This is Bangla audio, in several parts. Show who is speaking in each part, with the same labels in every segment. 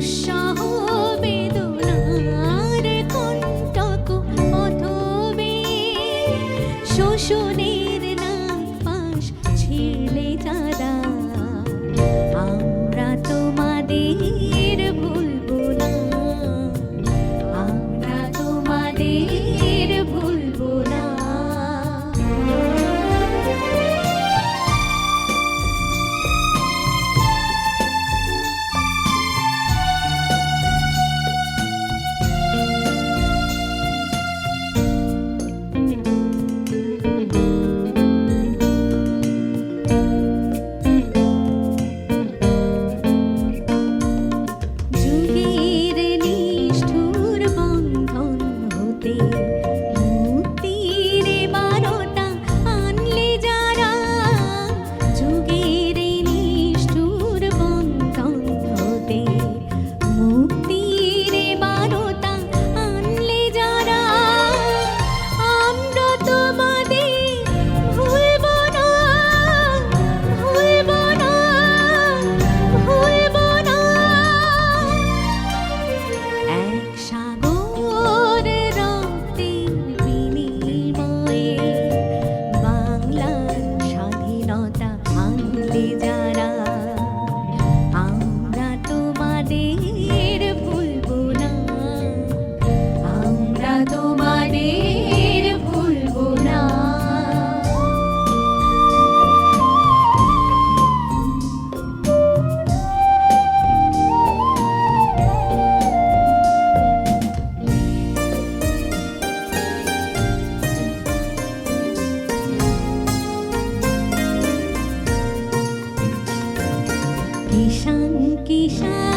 Speaker 1: Shine. কিষান কিষান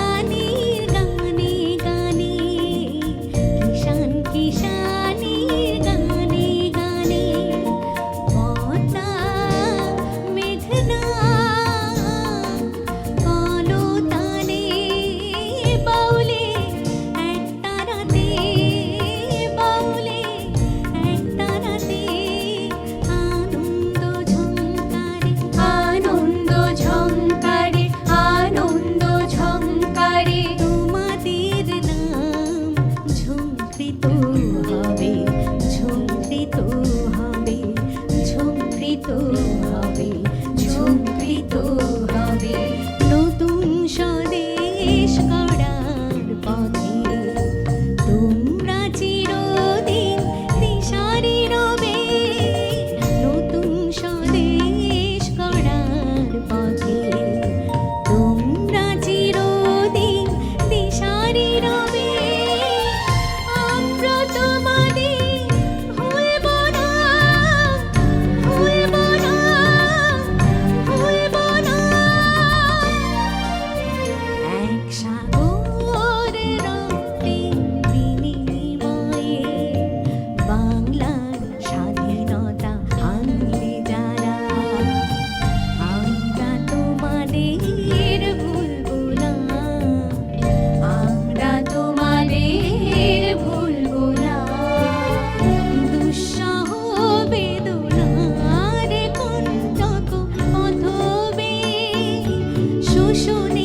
Speaker 1: শুনে